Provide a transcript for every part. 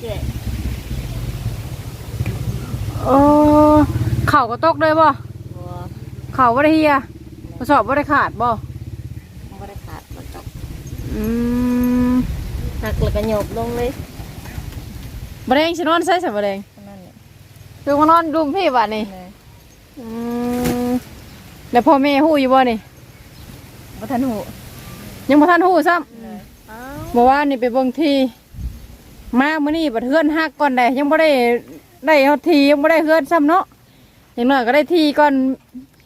แก่โอ้เข่าก็ตกเลยบ่บัวเข่าบ่ได้เฮียกระสอบบ่ได้ขาดบ่บ่ได้ขาดบ่ตกอืมหักแล้วก็โยบลงเลยบ่ได้สินอนใส่ซะบ่ได้เท่านั้นแหละคือมานอนรุมพี่บัดนี่เลยอืมแล้วพ่อแม่ฮู้อยู่บ่นี่บ่ทันหูยังบ่ทันฮู้ซ้ำเลยอ้าวเมื่อวานนี่ไปเบิ่งที มามื้อนี้บัดเฮือนฮักก่อนได้ยังบ่ได้ได้เฮาทียังบ่ได้เฮือนซ้ำเนาะอย่างน้อยก็ได้ทีก่อน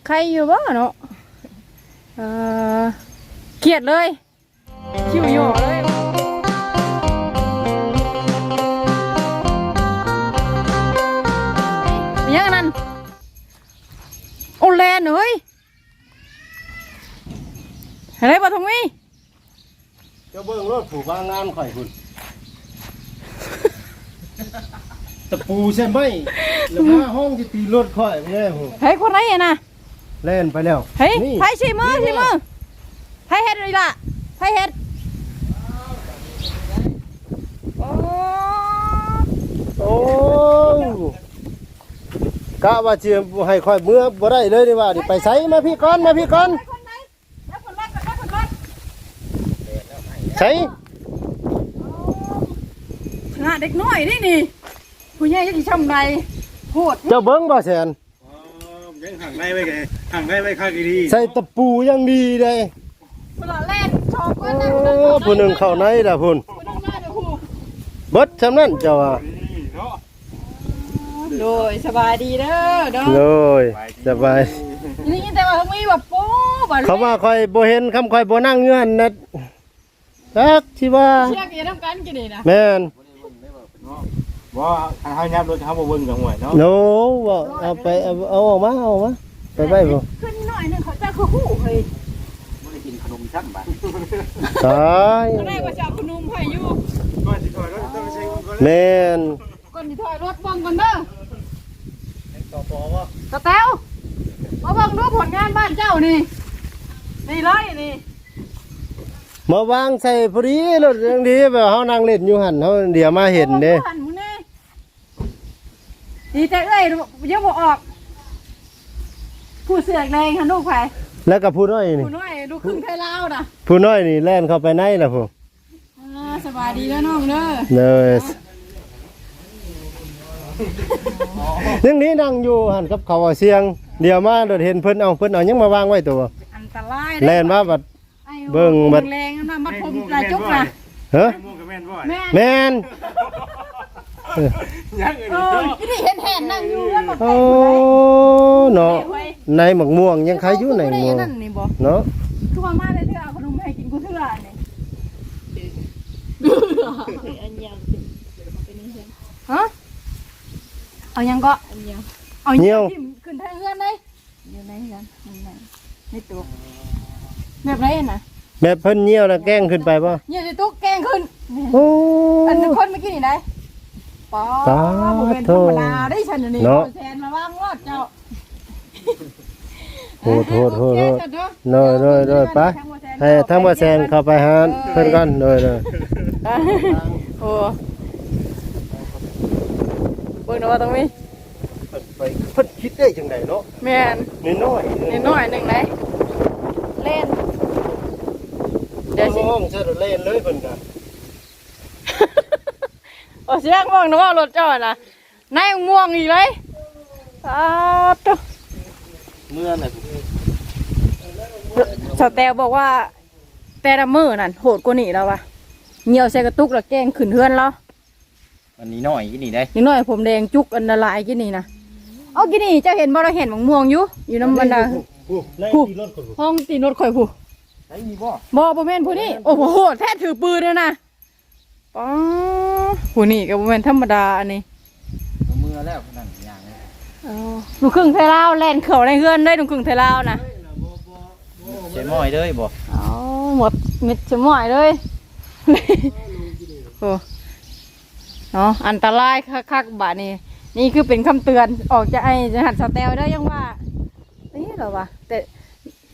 ใครอยู่บ่เนาะเออเครียดเลยคิวโยเลยยังนั้นโอแลนเฮ้ยอะไรบ่ทงมีเจ้าเบิ่งรถผูกบางงานข่อยคุณ ตะปูใช่ไหมแล้วมาห้องที่ตีรถข่อยแน่หูเฮ้ยคนไหนอะนะเล่นไปแล้วเฮ้ยนี่ไผชิมือชิมือไผเฮ็ดเลยล่ะไผเฮ็ดโอ้โอ้กะว่าเจียมให้ข่อยเมื่อบ่ได้เลยนี่ว่าดิไปไสมาพี่ก่อนมาพี่ก่อนคนไหนแล้วคนแรกก่อนแล้วคนแรกไสข นาดเด็กน้อยนี่นี่ผู้ใหญ่จะทำไรโหดเจ้าเบิ่งบ่แสนยังห่างได้ไว้ไงห่างได้ไว้ข้างดีใส่ตะปูอยังดีเลยเวลาเล่นชอบโอ้กันนะผู้หนึ่งเข้าในล่ะพุ่นผู้หนึ่งมาเดี๋ยวผู้เบิดซำนั้นเจ้าว่าเนาะโดยสบายดีเด้อเด้อเลยสบายนี่แต่ว่าเขามีแบบโป๊ะแบบเขาว่าข่อยบ่เห็นคำข่อยบ่นั่งอยู่หั่นนะจักสิว่าเชี่ยกันทำกันกันนี่นะแม่น ว่าทางเฮายับรถเขาบ่เบิ่งกับหวยเนาะโนว่าเอาไปเอาเอาออกมาเอาออกมาไปไปบ่ขึ้นหน่อยหนึงเขาจะเขาหู้เฮ้ยบ่ได้กินขนมชั้นบ่ตายตอนแรกว่าจะเอาขนมให้อยู่ก่อนสิก่อนรถต้องใช้ก่อนแม่นก่อนที่ถอยรถเบังก่อนเด้อต่อปอว่าตาแต้วมาเบังดูผลงานบ้านเจ้านี่นี่เลยนี่มาวางใส่พอดีรถจังดีแบบเฮานั่งเล่นอยู่หั่นเฮาเดี๋ยวมาเห็นเด้หันหมูนี่ ดีใจเอ้ยเยอะบอกออก ผู้เสือกแดงหันลูกไผ่แล้วก็ผู้น้อยนี่ผู้น้อยดูครึ่งไทยลาวนะผู้น้อยนี่แล่นเข้าไปในล่ะพุ่นอ่าสบายดีแล้วน้องเด้อเด้อเรื่องนี้นั่งอยู่หั่นกับเขาเอาเสียง เดี๋ยวมาโดดเห็นเพิ่นเอาเพิ่นเอาหยังมาวางไว้ตัวอันตรายแล่นมาบัดไอ้เบิ่งบัดแรงๆนะมัดผมลายจุกนะเฮ้อม่วงกับแม่นบ่แม่แม่น ยังอื่นเออที่นี่เห็นแห่นนั่งอยู่แล้วมาโอ้เนาะในหมักม่วงยังใครอยู่ในหมักม่วงนั่นนี่บ่เนาะทุกวันมาเลยเธอเอาขนมให้กินกูเถื่อนี่อันยาวขึ้นเป็นนี่ใช่ฮะเอายังก็อันยาวเอายังทิ่มขึ้นทางเฮือนเลยอยู่ในนั้นในนั้นในตัวแบบไรน่ะแม่เพิ่นเหี่ยวแล้วแกล้งขึ้นไปป่ะเนี่ยจะตุ๊กแกงขึ้นโอ้อันคนเมื่อกี้นี่ได้ ป้าสาบ่เป็นธธุรรมดาได้ฉันนี่เนาะ แทนมาว่างรอดเจ้าโหโทษโทษโอโทเคษจ้ะเนาะเนยเนยเนยไปให้ทั้งบ่แซนเข้าไปหาเพิ่นกันเนยเนยโอ้เบิ่งหน่อยว่าตรงนี้ไปเพิ่นคิดได้จังไดเนาะแม่นน้อยนิดหน่อยหนึ่งไหนเล่นๆเดี๋ยวสิ ห้องใช้รถเล่นเลยเพิ่นก็ โอ้เสียงม่วงนะว่ารถจอดนะนายม่วงอีกเลยอ้าวตุ๊เมื่อน่ะสาวแตวบอกว่า แต่ละมือนั่นโหดกว่านี่แล้ววะเหนียวใส่กระตุกแล้วแกล้งขึ้นเฮือนแล้วอันนี้น้อยกี่นี่ได้อย่างน้อยผมแดงจุกอันละลายกินนี่นะเอากินนี่เจ้าเห็นบ่เราเห็นมังม่วงอยู่อยู่น้ำบรรดาผู้ในที่รถคนห้องตีนรถข่อยผู้ไอ้นี่บ่บ่บ่แม่นผู้นี้โอ้โหโหดแท้ถือปืนเลยนะ ป๋อผู้นี้ก็บ่แม่นธรรมดาอันนี้มือแล้วนั่นอย่างเอาลูกครึ่งไทยลาวแล่นเข่าในเฮือนได้ลูกครึ่งไทยลาวนะใช้ม้อยเด้อบ่เอาหมดเม็ดจะหมอยเลยโอ้เนาะอันตรายคักๆบาดนี้นี่คือเป็นคำเตือนออกจากไอ้จะหัดสแตลได้ยังว่านี่เหรอวะแต่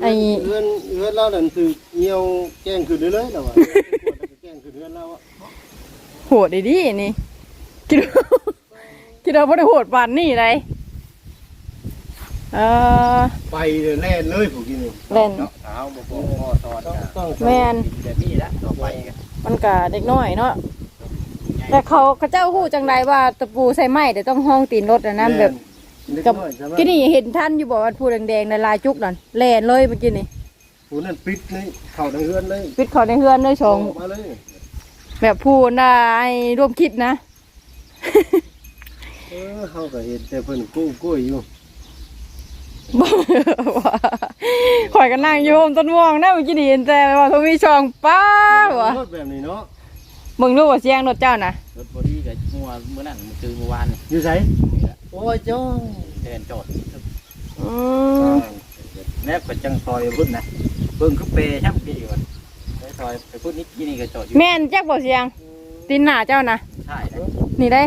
ไอ้เอื้อนเอื้อนเรานั่นคือเหี่ยวแกล้งขึ้นเรื่อยๆแล้วว่าแกล้งขึ้นเฮือนเราอะ โหดดีดีนี่คิดว่าคิดว่าบ่ได้โหดปานนี้ไดเออ ไปเลยแล่นเลยผู้กินนี่เล่นเนาะเท้าบ่บ่บ่ตอนต้องก็ต้องแม่นแบบนี้ละต่อไปก็มันก็เด็กน้อยเนาะแต่เขาเขาเจ้าฮู้จังไดว่าตะปูใส่ไม้แต่ต้องห้องตีนรถอะนะแบบเล็กกับน้อยใช่ไหมกินนี่เห็นท่านอยู่บอกว่าผู้แดงๆในลายจุกนั่นแล่นเลยเมื่อกี้นี่ผู้นั้นปิดนี่เข้าในเฮือนเลยปิดเขาในเฮือนเลยชงออกมาเลย แบบผู้น่าไอ้ร่วมคิดนะ เออเขาก็เห็นแต่เพิ่นกู้กู้อยู่ว่าข่อยก็นั่งอยู่โฮมต้นม่วงนะเมื่อกี้นี่เห็นแต่ว่าเขามีช่องป้าวะรถแบบนี้เนาะมึงรู้ว่าเสียงรถเจ้านะรถบอดี้กับมัวเมื่อนั้นมันคือเมื่อวานนี่อยู่ไสนี่แหละโอ้ยจ้องเดินจอดอืม แนบกับจังซอยพุ่นนะเบิ่งคือเปย์ช่างพี่ก่อนไป ซอยไปพุ่นนิดกี่นี่ก็จอดอยู่แม่นจักบ่เสียงตีนหน้าเจ้านะใช่เลยนี่ได้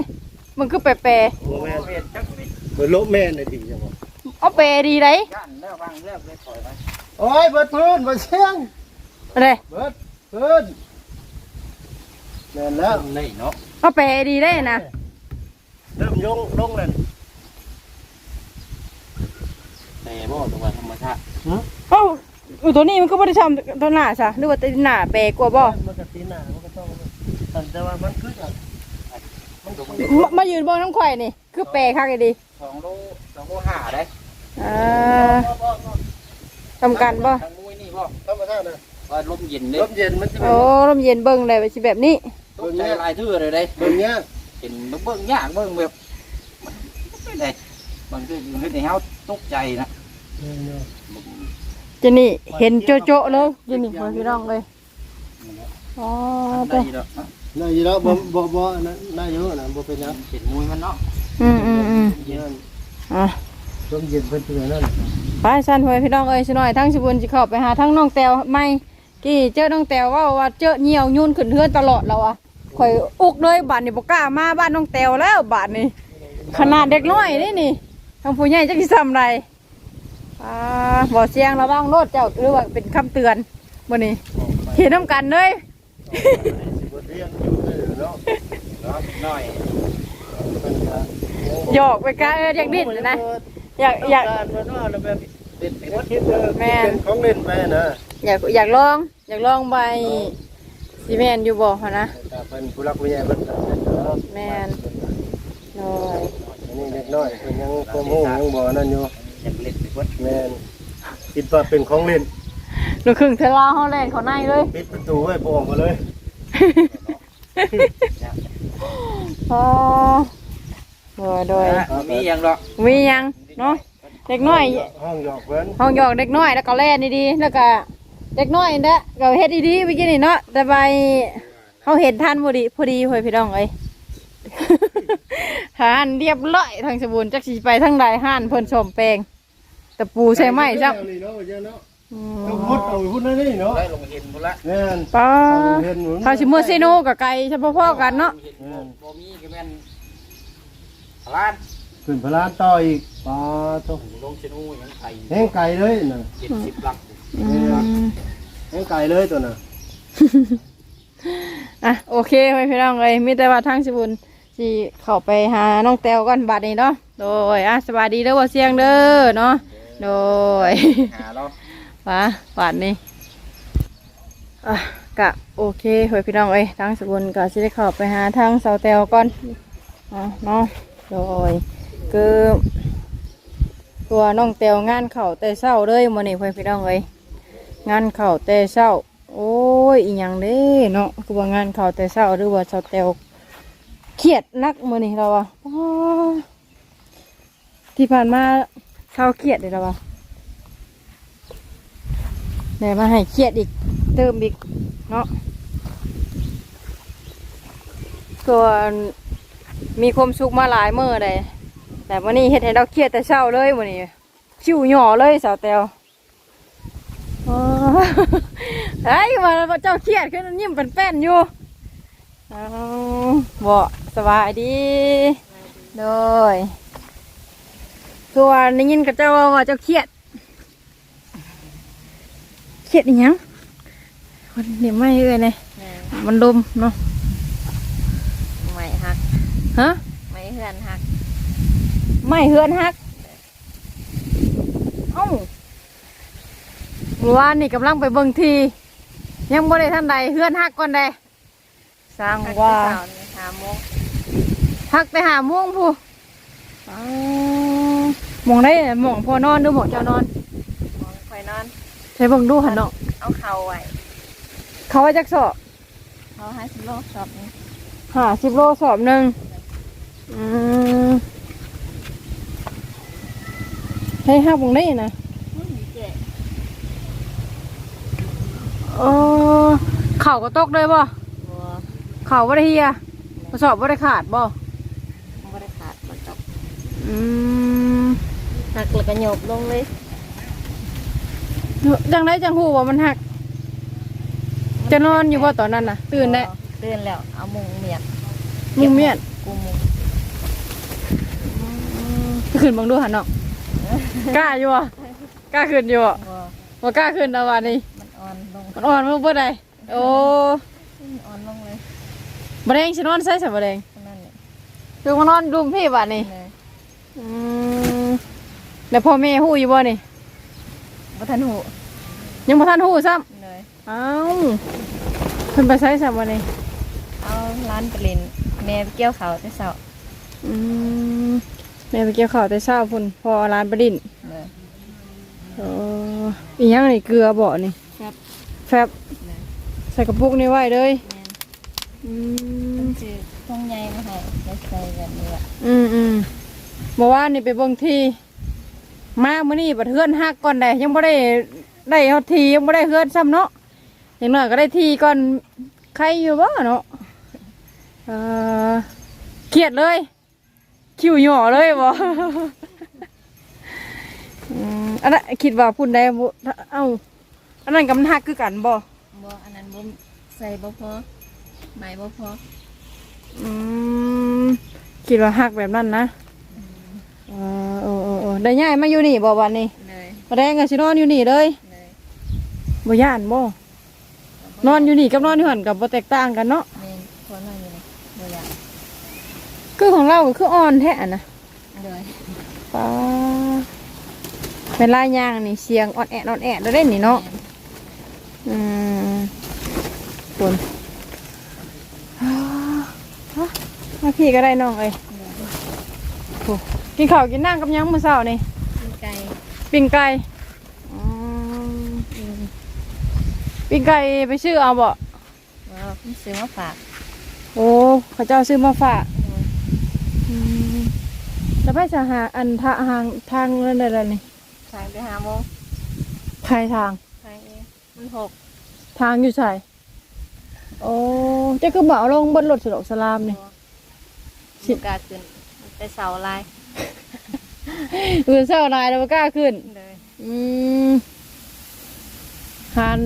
มึงคือแปรโอ้โอ้แม่นเห็นจังนี่เพิ่นลบแม่นได้ดีจังบ่ๆเอาแปรดีได้ย่านแล้วฟังแล้วเลยถอยไปโอ้ยเบิดพื้นบ่เสียงอะไรเบิดพื้นแม่นแล้วนี่เนาะเอาแปรดีได้นะเริ่มยงลงแล้วแต่บ่ตรงว่าธรรมชาติเอ้า อุยตัวนี้มันก็บ่ได้ทำตัวหน้าซะหรือว่าตีนหน้าแปรกว่าบ่มันก็ตีหน้ามันก็ต้องแต่ว่ามันคือจังมันก็บ่มามายืนเบิ่งน้ำข่อยนี่ คือแปรคักอีดีสองโลสองโลห้าได้อ่าทำกันบ่ทั้งมุ้ยนี่บ่ธรรมชาตินะว่าลมเย็นเด้ลมเย็นมันจะเป็โอ้นลมเย็นเบิ่งได้ว่าสิแบบนี้ตกใจลายทื่อเลยเด้เบิ่งเนี้ยเห็นเบิ่งยากเบิ่งแบบไม่ได้บางทีอยู่ในเฮาตกใจนะ จะนี่เห็นโจโจๆเลยจะนี่พ่อพี่น้องเลยอ๋อได้ไปดอกน่าอยู่แล้วบ่บ่บ่นั่นน่าอยู่นะบ่เป็นหยังเห็นมุ้ยมันเนาะอืมอืมอืมเย็นอะลมเย็นเพิ่นเป็นอย่างนั้นไปสันพ่อพี่น้องเอ้ยสิหน่อยทั้งสิบุญสิเข้าไปหาทั้งน้องแตวไม่กี่เจอน้องแตวว่าว่าเจอเหี่ยวยุ่นขึ้นเฮือนตลอดแล้วอะข่อยอุกเลยบ้านนี่บ่กล้ามาบ้านน้องแตวแล้วบ้านนี้ขนาดเด็กน้อยนี่นี่ทางผู้ใหญ่จักสิซ้ำไร อ่าบ่เสียงระวังรถเจ้าหรือว่าเป็นคำเตือนบ่นี่เห็นน้ำกันเลยบ่เรียนอยู่เลยเนาะเนาะหน่อยเพิ่นก็หยอกไปกะเอออยากดิ้นนะอยากอยากการเพิ่นว่าแล้วแบบเด็ดไปบ่คิดเออเป็นของเล่นไปนะอยากอยากลอง อยากลองใบซีเมนอยู่บ่ฮะนะแต่เพิ่นผู้รักผู้ใหญ่เพิ่นก็เนาะแม่นน้อยอันนี้เล็กน้อยเพิ่นยังความรู้ยังบ่นั่นอยู่อยากเล่น ไปเบิดแม่นคิดว่าเป็นของเล่น ลูกครึ่งเทลาเฮาแล่นเขาในเลยปิดประตูไว้บ่ออกมาเลยอ๋อโดยโดยมีอย่างดอกมีหยังเนาะเด็กน้อย ห้องหยอกเพิ่นห้องหยอกเด็กน้อยแล้วก็แล่นดีๆแล้วก็เด็กน้อยนั่นแหละก็เฮ็ดดีๆเมื่อกี้นี่เนาะแต่ใบเฮาเห็นท่านพอดีพอดีเฮ้ยพี่น้องเอ้ย หานเรียบร้อยทางสบูนจักสิไปทางใดห้านเพิ่นชมแปลง ตะปูใช่ไหมซับนี่เนาะเจ้าเนาะอืต้องมพุดเอาพุดนั่นนี่เนาะได้ลงเห็นพุ่นละแม่นป้าเห็นหนุนถ้าสิมื้อซิโนกับไก่เฉพาะๆกันเนาะเห็นบ่มีก็แม่นล้านขึ้นพลานต่ออีกปลาต้องลงชนูยังไทยแห้งไก่เลยน่ะเจ็ดสิบลักอืมแห้งไก่เลยตัวน่ะอะโอเคไว้พี่น้องเลยมีแต่ว่าทางสิบุญสิเข้าไปหาน้องแต้วก่อนบัดนี้เนาะโดยอะสวัสดีเด้อว่าเสียงเด้อเนาะ โดย หาเราว่าบัดนี้อะกะโอเคไว้พี่น้องเอ้ยทางสิบุญก็สิได้เข้าไปหาทางเสาแต้วก่อนอะเนาะโดยคือตัวน้องแต้วงานเข่าแต่เช้าเลยมื้อนี้ไว้พี่น้องเอ้ยงานเข่าแต่เช้า โอ้ยอีหยังเด้เนาะคือว่างานเขาแต่เช้าหรือว่าเช้าแตวเครียดนักมื้อนี้เราอะอ้าที่ผ่านมา เช้าเครียดเลยเราอะเดี๋ยวมาให้เครียดอีก เติมอีกเนาะส่วนมีความสุขมาหลายเมื้อเลยแต่วันนี้เฮ็ดให้เราเครียดแต่เช้าเลยมื้อนี้ชิวหย่อเลยสาวแตวอ๋อเฮ้ยมาเจ้าเครียดขึ้นยิ้มเป็นแป้นอยู่เอาบ่สบายดี โดย คือว่าได้ยินกับเจ้าว่าเจ้าเครียด เครียดอีหยังวันนี้ไม่เอ้ยเนี่ยมันลมเนาะไม่ฮักฮะไม่เฮือนหักไม่เฮือนฮักเอ้าเมื่อวานนี่กำลังไปเบิ่งที ยังบ่ได้ท่านใดเฮือนฮักก่อนใดสร้างหักว่าที่เสาเนี่ยหาโมงฮักไปหาม่วงผู้อ้าวห มองได้หมองพอนอนหรือหมองเจ้านอนมองคอยนอน ใช้เบิ่งดูหันเนาะเอาเข่าไว้เขาว่าจักสอบเขาให้สิโลกชอบนี่หาสิบโลสอบหนึ่งอืมให้ห้าบงได้นะอื้อเจ๊เออเข่าก็ตกเลยบ่บัวเข่าบ่ได้เฮียกระสอบบ่ได้ขาดบ่บ่ได้ขาดบ่จบอืม หักแล้วก็โยบลงเลยจังได้จังหูว่ามันหัก จะนอนอยู่บ่ตอนนั้นน่ะ ตื่นได้บ่ตื่นแล้ว เอามุงเมียดมุงเมียนกูมุงขึ้นเบังดูหันเนาะกล้าอยู่บ่กล้าขึ้นอยู่บ่บัวบ่กล้าขึ้นเอาวันนี้มันอ่อนลงมันอ่อนมาเบิดได้โอ้มันอ่อนลงเลยบ่แดงสินอนใส่ซะบ่แดงเท่านั่นเนี่ยคือมานอนรุมพี่บัดนี้เลยอืม แล้วพ่อแม่ฮู้อยู่บ่นี่บ่ทันหูยังบ่ทันฮู้ซ้ำเลยเอ้าเพิ่นไปใช้ซ้ำบ่นี่เอาร้านไปเล่นแม่ไปเกี่ยวเขาแต่เช้าอืมแม่ไปเกี่ยวข้าวแต่เช้าพุ่นพอเอาร้านไปดินเลยเอออีหยังนี่เกลือบ่นี่ครับ แฟบเลยใส่กระปุกนี่ไว้เลยแม่นอืมัมนคือท้องใหญ่มาให้ได้ใส่แบบนี้แหละอืมอืมเมื่อวานนี่ไปเบิ่งที่ มามื้อนี้บัดเฮือนฮักก่อนได้ยังบ่ได้ได้เฮาทียังบ่ได้เฮือนซ้ำเนาะอย่างน้อยก็ได้ทีก่อนใครอยู่บ่เนาะเออเครียดเลย คิวหย่อเลยบ่อืมอันนั้นคิดว่าพุ่นได้บ่เอ้าอันนั้นกับมันฮักคือกันบ่บ่อันนั้นบ่ใส่บ่พอใบบ่พออืมคิดว่าฮักแบบนั้นนะเออเออเออเออได้ย้ายมาอยู่นี่บ่วันนี้เลยแสดงกับสินอนอยู่นี่เลยเลยบ่ย่านบ่นอนอยู่นี่กับนอนอยู่หั่นกับบ่แตกต่างกันเนาะแม่นคนนั่นอยู่นี่บ่อยากคือของเราก็คืออ่อนแท้อะนะเลยป้าเป็นลายยางนี่เสียงอ่อนแอะอ่อนแอะได้นี่เนาะแม่อืมปุ่นอ่าฮะมาพี่ก็ได้น้องเอ้ยเลยโอ้ กินข้าวกินน้ำกับหยังมื้อเช้านี่กินไก่ปิ้งไก่อืมปิ้งไก่ไปชื่อเอาบ่บ่เพิ่นซื้อมาฝากโอ้เขาเจ้าซื้อมาฝากเลยอืมแล้วไปสหาอันทางทางทางนั่นอะไรนี่ทางไปหาโมงใครทางทางเองมันหกทางอยู่ใส่โอ้เจ้าคือบ่เอาลงบนรถสะดวกสลามนี่ สิ สิกล้าขึ้นมันไปเสาลาย อื่นเศร้านายแล้วบ่กล้าขึ้น เลยอืมหัน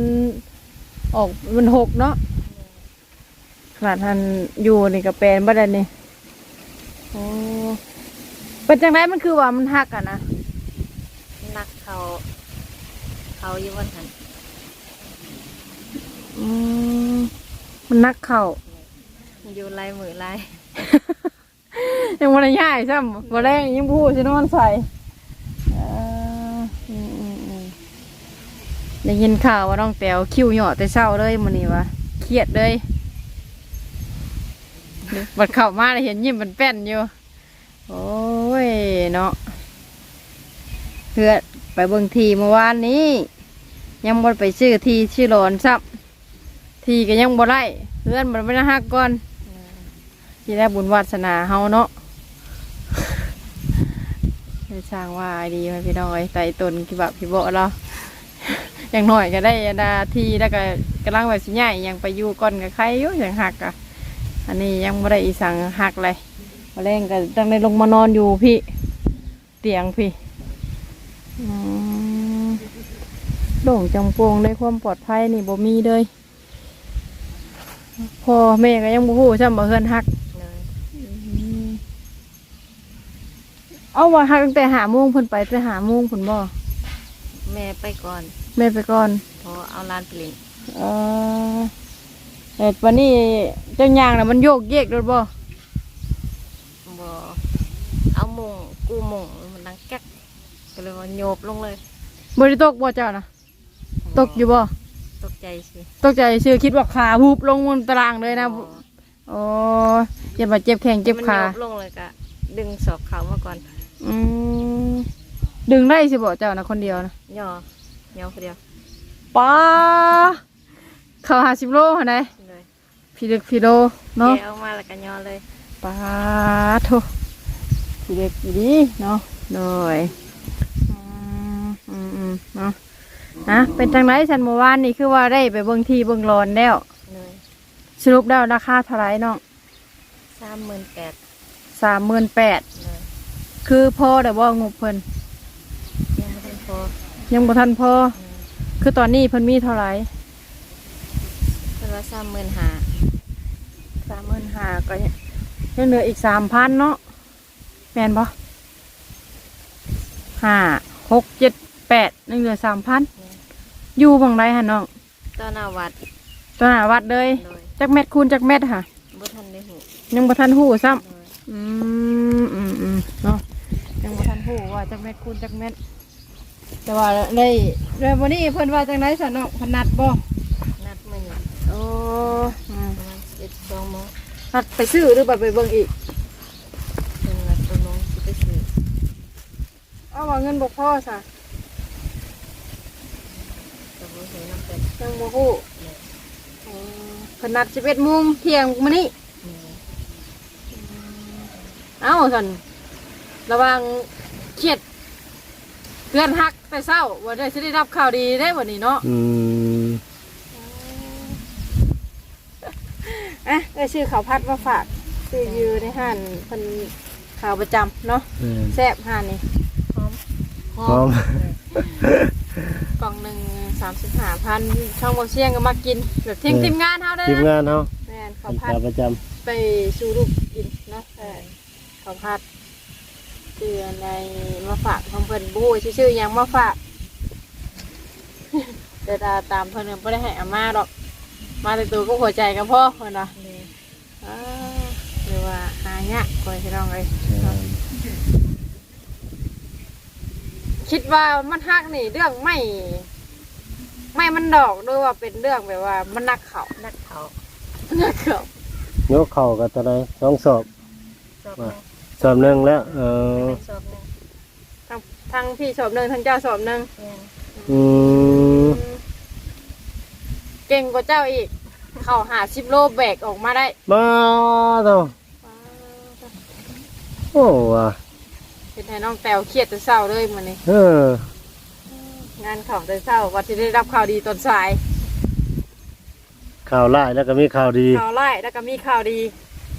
ออกมันหกเนาะขนาดหันอยู่นี่ก็เป็นบ่ได้นี่โอ้เป็นจังไดมันคือว่ามันหักอะนะนักเขา เขาอยู่บนหันอืมมันนักเข่าอยู่ลายมือลาย ยังวันย่ายซ้ำวันแรกยังพูดชินอนใส่เอ่ออืมอืมอืมได้ยินข่าวว่าน้องแต๋วคิ้วหยอแต่เช้าเลยมันนี่วะเครียดเลยบัดเข้ามาเลยเห็นยิ้มเป็นแป้นอยู่ โอ้ยเนาะเพื่อไปเบิ่งทีเมื่อวานนี้ ยังบ่ได้ไปซื้อทีชื่อหลอนซ้ำทีก็ยังบ่ได้เพื่อนมันไม่ได้ฮักก่อน ที่ได้บุญวาสนาเฮาเนาะได้สร้างว่าดีไหมพี่น้องไต่ตนกี่บบพี่โบเราอย่างหน่อยก็ได้นาทีแล้วก็กำลังแบบสิใหญ่ยังไปอยู่ก่อนกับใครอยู่อย่างหักอะ อันนี้ยังไม่ได้อีสังหักเลยมาแรงก็ต้งได้ลงมานอนอยู่พี่ เตียงพี่อืมโด่งจังโปวงได้ความปลอดภัยนี่บ่มีเลยพ่อแม่ก็ยังบ่ฮู้ซ้ำบ่เฮือนหัก เลยเอาว่าหักตั้งแต่หาโมงเพิ่นไปแต่หาโมงเพิ่นบ่แม่ไปก่อนแม่ไปก่อนพอเอาลานไปเล่นเออแต่วันนี้เจ้ายางน่ะมันโยกเยกรถบ่บ่เอามุงกูมุงมันดังแก๊กก็เลยว่าโยบลงเลยบ่ได้ตกบ่เจ้านะตกอยู่บ่ตกใจสิตกใจชื่อคิดว่าขาฮูบลงบนตารางเลยนะบ่ โอ้อย่าบาดเจ็บแข้งเจ็บขา มันโยบลงเลยก็ดึงศอกเขามาก่อน อืมดึงได้สิบ่เจ้านะคนเดียวนะย่อย่อคนเดียวป้าเขาหาสิบโลหันไดเลยพี่เล็กพี่โลเนาะแกะออกมาแล้วก็ย่อเลยป้าโทพี่เล็กอีดีเนาะโดยอืมอืมอืมเนาะนะเป็นจังไรฉันเมื่อวานนี่คือว่าได้ไปเบิ่งที่เบิ่งรอนแล้วเลยสรุปแล้วราคาเท่าไหรเนาะสามหมื่นแปดสามหมื่นแปดเลย คือพอแต่ว่างบเพิ่นยังไม่ทันพอยังบ่ทันพออืมคือตอนนี้เพิ่นมีเท่าไหรเป็นว่าสามหมื่นห้าสามหมื่นห้าก็ยังยังเหลืออีกสามพันเนาะแม่นปะห้าหกเจ็ดแปดยังเหลือสามพันอยู่บังไรฮะน้องต้นอาวัดตอนหาวัดเลยเลยจักเม็ดคูณจักเม็ดค่ะบุทันได้หูยังบ่ทันหูซ้เลยำอืมอืมอืมเนาะ ยังบ่ทันหูว่าจักเม็ดคูณจักเม็ดแต่ว่าได้เรื่องวันนี้เพิ่นว่าจังไรสะน้องเพนนัดบ่นัดมาอยู่โอ้อืมประมาณสิบสองโมงนัดไปซื้อหรือไปไปเบิ่งอีกถึงนัดประมงสิไปซื้อเอาว่าเงินบ่พอซะกับบุเห็นน้ำเป็ดยังโมหูขนาดสิบเอ็ดโมงเที่ยงมื้อนี้เลยเอ้าสัน ระวังเครียดเพื่อนฮักแต่เศร้าว่าได้สิได้รับข่าวดีได้วันนี้เนาะอืมอะได้ชื่อข่าวพัดมาฝากซื้ออยู่ในห้านเพิ่นข่าวประจำเนาะแม่นแซ่บห้านนี่พร้อมพร้อม กล่องหนึ่งสามสิบห้าพันช่องบนเชียงก็มากินแบบทีมทีมงานเฮาได้ทีมนะงานเฮาแม่นเป็ข่าวนพัดขาประจำไปสู่ลูกกินเนาะเออข้าวผัด เตือนในมาฝากของเพิ่นบู้ชื่อๆหยังมาฝากเดี๋ยวตามเพิ่นไม่ได้ให้อามาหรอก มาแต่ตัวก็หัวใจกับพ่อเพิ่นนะเลยอ้าวหรือว่าหายากคอยพี่น้องเลยคิดว่ามันฮักนี่เรื่องไม่ ไม่มันดอกด้วยว่าเป็นเรื่องแบบว่า มันนักเขานัดเขานักเขายกเข่ากันตอนไหนสองสอบสอบหว่านึ่ง สอบหนึ่งแล้วเออสอบหนึ่งทั้งทั้งพี่สอบหนึ่งทั้งเจ้าสอบหนึ่งเนี่ยอืมเก่งกว่าเจ้าอีก เข้าหาสิบโลแบกออกมาได้มาเถอะโอ้ว่ะเป็นให้น้องแต้วเครียดแต่เศร้าเลยมันนี่เอองานเข่าแต่เศร้าว่าจะได้รับข่าวดีตอนสายข่าวร้ายแล้วก็มีข่าวดีข่าวไล่แล้วก็มีข่าวดี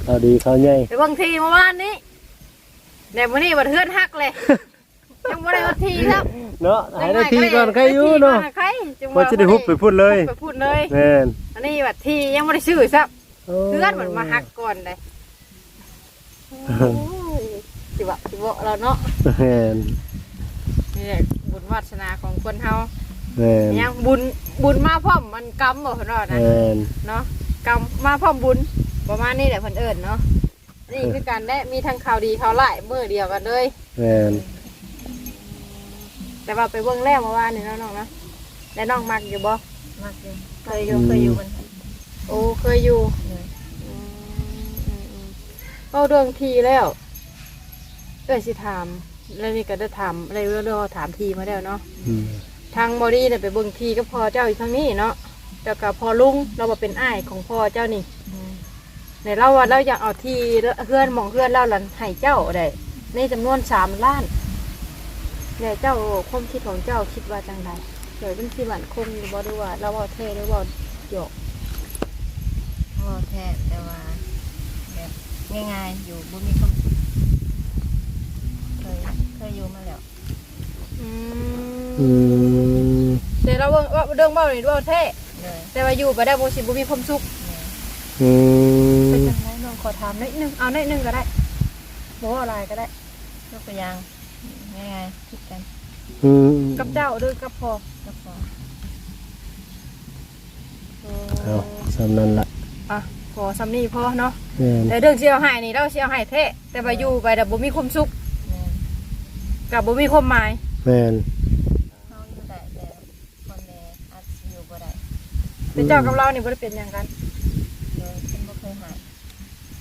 ข่าวดีข่าวใหญ่แต่บางทีเมื่อวานนี้ แต่วันนี้บัดเทือนหักเลย ยังไม่ได้วันทีครับเนาะหายได้ทีก่อนใครอยู่เนาะใครจังหว่าจะได้ฮุบไปพูดเลยไปพูดเลย แม่นอันนี้บัดทียังไม่ได้ซื้อซับโอ้เพื่อนมันมาหักก่อนเลยโอ้ยจิบะจิบะเราเนาะแม่นนี่แหละบุญวาสนาของคนเฮาแม่นยังบุญบุญมาพร้อมมันกำบ่เนาะนะแม่นเนาะกำมาพร้อมบุญประมาณนี้แหละเพิ่นเอิ้นเนาะ นี่คือการได้มีทั้งข่าวดีข่าวร้ายมื้อเดียวกันเลย แม่นแต่ว่าไปเบิ่งแล้วเมื่อวานนี่เนาะน้องเนาะแล้วน้องมักอยู่บ่มากเลยเคยอยู่เคยอยู่มันโอ้เคยอยู่เลยอืมอืมอืมเอาเรื่องทีแล้วเอ้ยสิถามแล้วนี่ก็ได้ถามอะไรเรื่องถามทีมาแล้วเนาะ อืมทางบอดี้เนี่ยไปเบิ่งทีก็พอเจ้าอยู่ทางนี้เนาะแต่กับพอลุงเราบอกเป็นอ้ายของพ่อเจ้านี่อืม ในเราว่าเราอยากเอาทีเพื่อนหมองเพื่อนเราหลันให้เจ้าได้ในจำนวนสามล้านแล้วเจ้าความคิดของเจ้าคิดว่าจังไดเดี๋ยวเป็นสิมันคงหรือบ่ดูว่าเราเว่าเท่หรือเว่าหยอกพ่อแท้แต่ว่าแบบง่ายๆอยู่บ่มีความสุขเคยเคยอยู่มาแล้วอือืมมแต่เราเว่าว่าเรื่องเบ้านี่เว่าเท่เลยแต่ว่าอยู่ไปได้บ่สิบ่มีความสุขเลยอืมเป็นจังไดน้ องขอถามนิดนึงเอานิดนึงก็ได้บ่ว่าอะไรก็ได้ยกตัวอย่างง่ายๆคิดกันอืมกับเจ้าหรือกับพ่อก็พอเอาสำนั้นละอะผอซ้ำนี่พอเนาะแม่นแต่เรื่องเสียวหายนี่เราเสียวหายแท้แต่ว่าอยู่ไปแต่บ่มีความสุขแม่นกับบ่มีความหมายแม่นเฮาอยู่ได้แต่พ่อแม่อาจสิอยู่บ่ได้เป็นเจ้ากับเรานี่บ่ได้เป็นอย่างกัน โดยเพิ่นบ่เคยหาย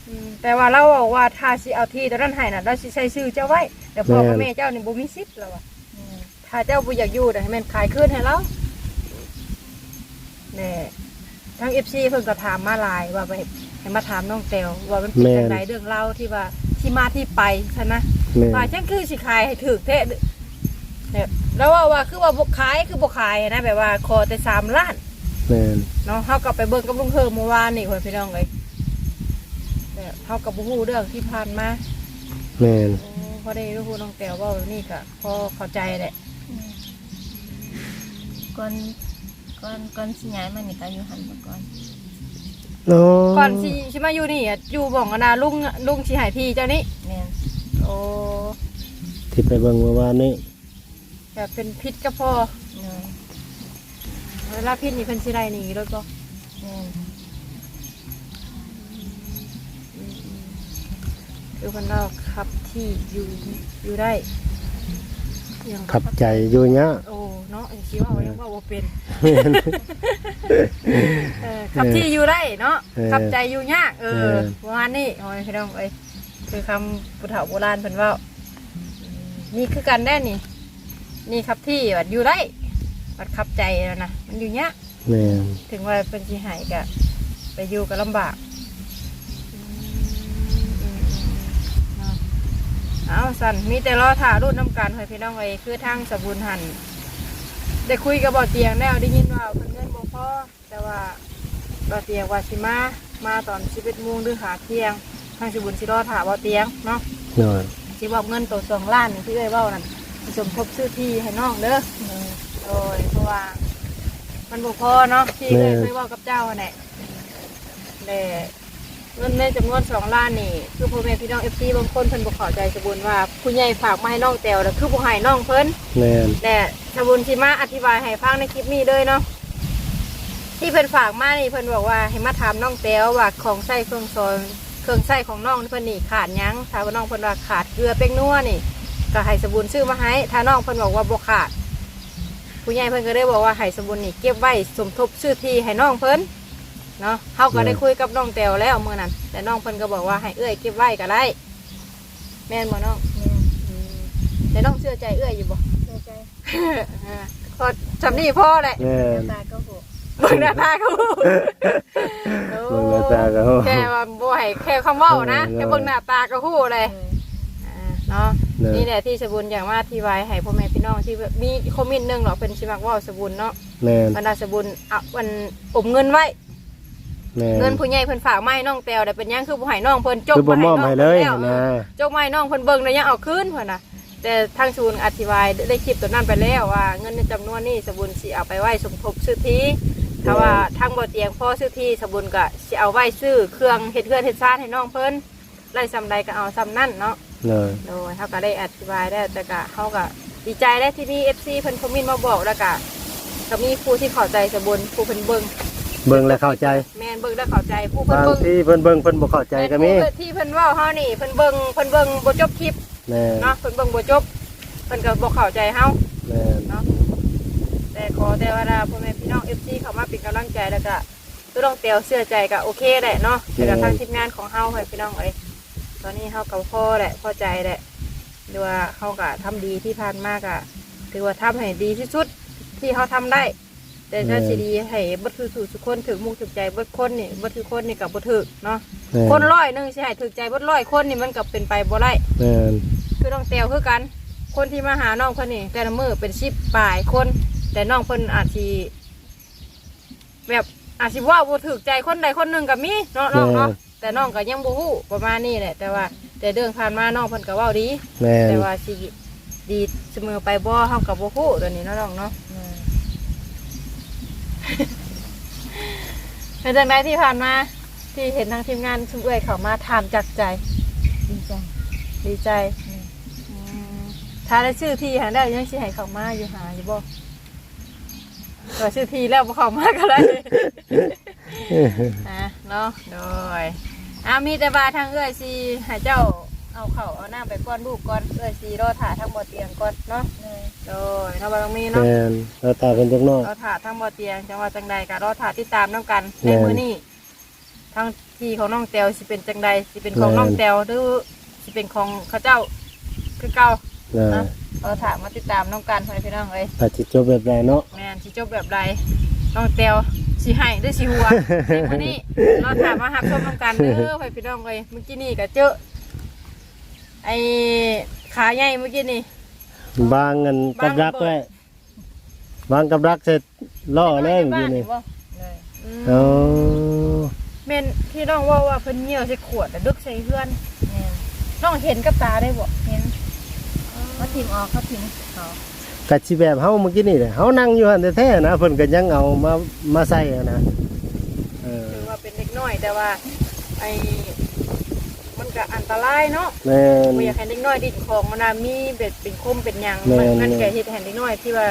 อืมแต่ว่าเราบอกว่าถ้าสิเอาที่ตอนนั้นให้น่ะเราสิใช้ชื่อเจ้าไว้แต่พ่อกับแม่เจ้านี่บ่มีสิทธิ์แล้วอะแม่นถ้าเจ้าบ่อยากอยู่น่ะให้แม่นขายคืนให้เราแน่ทั้ง FC เพิ่นก็ถามมาหลายว่าไปให้มาถามน้องแตวว่ามันเป็นจังไดเรื่องเล่าที่ว่าที่มาที่ไปซะนะ แม่นว่าจังคือสิขายให้ถูกแท้เนี่ยแล้วว่าว่าคือว่าบ่ขายคือบ่ขายนะแบบว่าขอแต่3ล้านแม่นเนาะเฮาก็ไปเบิ่งกับลุงเฮิมเมื่อวานนี่คนพี่น้องเลย แต่เฮากับบ่ฮู้เรื่องที่ผ่านมาแม่นโอ้พอได้รู้น้องแต้วเว้านี่ก็พอเข้าใจแหละก่อนก่อนก่อนสิย้ายมานี่ก็อยู่หันมาก่อนโอ้ก่อนสิสิมาอยู่นี่อะอยู่บ่องกันนะลุงลุงสิให้ที่เจ้านี่แม่นโอ้ที่ไปเบิ่งเมื่อวานนี้แบบเป็นพิษก็พอเนยเวลาพิษนี่เพิ่นสิได้หนีรถบ่แม่น คือเพิ่นเอาขับที่อยู่อยู่ได้ยังขับใจอยู่เนี้ย โอ้เนาะสิว่ายังว่าบ่เป็นแม่นเออขับที่อยู่ได้เนาะเออขับใจอยู่ยากเอเอออ ประมาณนี้โอ้ยพี่น้องเอ้ยคือคำปุถาโบราณเพิ่นเว่าอืมนี่คือกันได้นี่ นี่ขับที่วัดอยู่ได้วัดขับใจแล้วนะมันอยู่ยากแม่นถึงว่าเป็นสิหายกะไปอยู่ก็ลำบาก เอาสันมีแต่รอถ่ารุ่นน้ำกันให้พี่น้องเอ้ยคือทางสบุญหันได้คุยกับบ่อเตียงแล้วได้ยินว่าเพิ่นเงินบ่พอแต่ว่าบ่อเตียงว่าสิมามาตอน11โมงหรือหาเที่ยงทางสิบุญสิรอถาบ่อเตียงเนาะหน่อยสิบอกเงินตัวสองล้านนี่ที่เอ้ยเว้านั่นสิสมทบซื้อที่ให้น้องเด้อเนยโอ้ยเพราะว่า มันบ่พอเนาะที่เอ้ยเคยเว้ากับเจ้าหั่นแหละแต่ เงินในจำนวนสองล้านนี่คือพ่อแม่พี่น้อง FC บางคนเพิ่นบ่เข้าใจสบุญว่าผู้ใหญ่ฝากมาให้น้องแต้วแล้วคือบ่ให้น้องเพิ่นแม่นแต่ชาวบุญชิมาอธิบายให้ฟังในคลิปนี้เลยเนาะที่เพิ่นฝากมานี่เพิ่นบอกว่าให้มาถามน้องแต้วว่าของใส่เครื่องซอยเครื่องใส่ของน้องนี่เพิ่นนี่ขาดหยังถ้าว่าน้องเพิ่นว่าขาดเกลือเป้งนัวนี่ ก็ให้สบุญซื้อมาให้ถ้าน้องเพิ่นบอกว่าบ่ขาด ผู้ใหญ่เพิ่นก็ได้บอกว่าให้สบุญนี่เก็บไว้สมทบซื้อที่ให้น้องเพิ่น เนาะเฮาก็ได้คุยกับน้องแต้วแล้วมื้อนั้น แต่น้องเพิ่นก็บอกว่าให้เอื้อยเก็บไว้ก็ได้ แม่นบ่น้องแม่นอืมแต่น้องเชื่อใจเอื้อยอยู่บ่เชื่อใจพอจำนี่พ่อแหละแม่นตาก็โหเบิ่งหน้าตาเขาเบิ่งหน้าตาก็แค่ว่าบ่ให้แค่คำเว้านะเออแค่เบิ่งหน้าตาก็ฮู้เลยเนยอ่าเนาะเนอะนี่แหละที่สบุญอย่างมาที่ไว้ให้พ่อแม่พี่น้องที่แบบมีคอมเมนต์หนึงหรอกเป็นสิมักเว้าสบุญเนาะแม่นบรรดาสบุญเอาวันอมเงินไว้ แม่น เงินผู้ใหญ่เพิ่นฝากมาให้น้องแต้วได้เป็นหยังคือบ่ให้น้องเพิ่นจกคือบ่มอบให้เลยน้องนะเพิ่นแล้วจกมาให้น้องเพิ่นเบิ่งแล้วยังเอาคืนเพิ่นน่ะ แต่ทางศูนย์อธิบายได้คลิปตัวนั้นไปแล้วว่า เงินในจำนวนนี้สบุญสิเอาไปไว้สมทบซื้อที่ถ้าว่าทางบ่เตียงพ่อซื้อที่สบุญก็สิเอาไว้ซื้อเครื่องเฮ็ดเฮือนเฮ็ดซ่านให้น้องเพิ่นไล่ซำใดก็เอาซำนั่นเนาะ เลยโดยเขาก็ได้อธิบายได้แต่ก็เขาก็ดีใจได้ที่มี FC เพิ่นคอมเมนต์มาบอกแล้วก็ก็มีผู้ที่เข้าใจสบุญผู้เพิ่นเบิ่ง เบิ่งแล้วเข้าใจแม่นเบิ่งแล้วเข้าใจผู้เพิ่นบางเบิ่งที่เพิ่นเบิ่งเพิ่นบ่เข้าใจก็มีแผู้ที่เพิ่นเว้าเฮานี่เพิ่นเบิ่งเพิ่นเบิ่งบ่จบคลิปแม่นเนาะเพิ่นเบิ่งบ่จบเพิ่นก็บ่เข้าใจเฮาแม่นเนาะแต่ขอแต่ว่าถ้าพ่อแม่พี่น้อง FC เข้ามาเป็นกำลังใจแล้วก็ตัวน้องเตียวเชื่อใจก็โอเคแหละเนาะแต่กับทางทีมงานของเฮาให้พี่น้องเอ้ยตอนนี้เฮากับพ่อแหละพอใจแหละหรือว่าเฮาก็ทำดีที่ผ่านมากอะถือว่าทำให้ดีที่สุดที่เฮาทำได้ แต่ถ้าสิดีให้บ่ถือถูกทุกคนถึงมุกถึงใจบ่คนนี่บ่ถือคนนี่ก็บ่ถือเนาะแม่นคนร้อยหนึงสิให้ถึกใจบ่ร้อยคนนี่มันก็เป็นไปบ่ได้แม่นคือน้องแต้วคือกัน คนที่มาหาน้องคนนี้แต่ละมือเป็นสิบปลายคน แต่น้องเพิ่นอาจสิแบบอาจสิว่าบ่ถูกใจคนใดคนหนึ่งกับมีเนาะน้องเนาะแต่น้องก็ยังบ่ฮู้ประมาณนี้แหละ แต่ว่า แต่เรื่องผ่านมาน้องเพิ่นก็เว้าดี แม่นแต่ว่าสิดีเสมอไปบ่เฮาก็บ่ฮู้ตัวนี้เนาะน้องเนาะ เนยเป็นจังไดที่ผ่านมา ที่เห็นทางทีมงานชุมเอ้ยเข้ามาถามจากใจ ดีใจดีใจอืมถ้าได้ชื่อที่หาได้ยังสิให้เข้ามาอยู่หาอยู่บ่ก็ชื่อที่แล้วบ่เข้ามาก็ได้อะเนาะโดยอ้าวมีแต่ว่าทางเอื้อยสิให้เจ้า เอาเข่าวเอาหน้าไปก้อนลูกก่อนเอื้อยสิรอถ่าทั้งบ่เตียงก่อนเนาะเลยโดยเนาะบ่ต้องมีเนาะแม่นเราตาเพิ่นจักหน้อยรอถ่าทั้งบ่เตียงจังว่าจังใดก็รอถ่าติดตามนํกันในแม่นมื้อนี้ทั้งที่ของน้องแตวสิเป็นจังใดสิเป็นของน้องแม่นแตวหรือสิเป็นของเขาเจ้าคือเก่านะเนาะรอถ่ามาติดตามน้องกันให้พี่น้องเอ้ยถ้าสิจบแบบใดเนาะ แม่นสิจบแบบใดน้องแตวสิให้หรือสิหัวในมื้อนี้เราถามมาหักชมน้ำกันเด้อไปพี่น้องเลยเมื่อกี้นี่ก็เจอ ไอ้ขาใหญ่เมื่อกี้นี่บางเงินกับรักบางระเบิดไว้บางกับรักเสร็จล่อเลยอยู่นี่บ่เลยอืมอ๋อแม่นพี่น้องว่าว่าเพิ่นเหี่ยวใส่ขวดแล้วดึกใส่เพื่อนแม่นน้องเห็นกับตาได้บ่เห็นเขาทิมออกเขาทิมเขากัดสิแบบเฮาเมื่อกี้นี่แหละเฮานั่งอยู่หั่นแท้ๆนะเพิ่นก็ยังเอามามาใส่อะนะเออถือว่าเป็นเด็กน้อยแต่ว่าไอ้มัน ก็อันตรายเนาะแม่น บ่อยากให้เด็กน้อยดิ้นของมันน่ะมีเบ็ดเป็นคมเป็นหยังแม่มันน มันก็เฮ็ดให้เด็กน้อยที่ว่า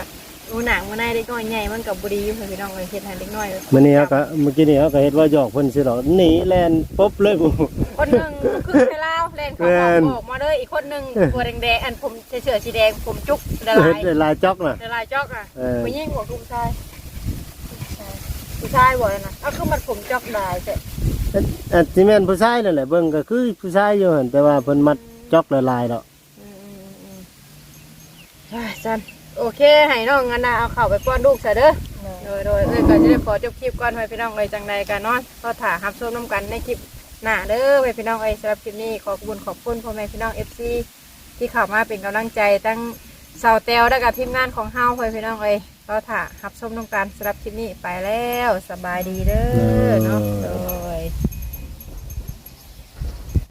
อูหนังมันได้เด็กน้อยใหญ่มันก็บ่ดีอยู่พี่น้องเอ้ยเฮ็ดให้เด็กน้อยมื้อนี้เขาก็เมื่อกี้นี่เขาก็เฮ็ดว่าหยอกเพิ่นสิดอกหนีแล่นปุ๊บเลยกูคนหนึ่งคือไปลาวเล่นเขาแม่ออกนออกมาเลยอีกคนหนึ่งตัวแดงๆอันผมเฉยๆสีแดงผมจุกละลาเฮ็ยดลายจอกน่ะละลายจอกอะเออผู้หญิงหัวผู้ชายผู้ชายบ่อยนะก็คือมันผมจอกลายแต่ อันที่แม่นผู้ชายนั่นแหละเบิ่งก็คือผู้ชายอยู่หั่นแต่ว่าเพิ่นมัดจอกละลายดอกอืมอืมอืมอ่าจันโอเค ให้น้องงันนะเอาเข่าวไปป้อนลูกซะเด้อเลยโดยโดยเอ้ยก็จะได้ขอจบคลิปก่อนไว้พี่น้องเอ้ยจังใดกันเนาะก็ถ่ารับชมน้ำกันในคลิปหน้าเด้อไว้พี่น้องเอ้ยสำหรับคลิปนี้ขอขอบคุณขอบคุณพ่อแม่พี่น้องเอฟซีที่เข้ามาเป็นกำลังใจตั้งสาวเตลและกับทีมงานของเฮาไว้พี่น้องเอ้ยก็ถ่ารับชมน้ำกันสำหรับคลิปนี้ไปแล้วสบายดีเด้อเนาะเออ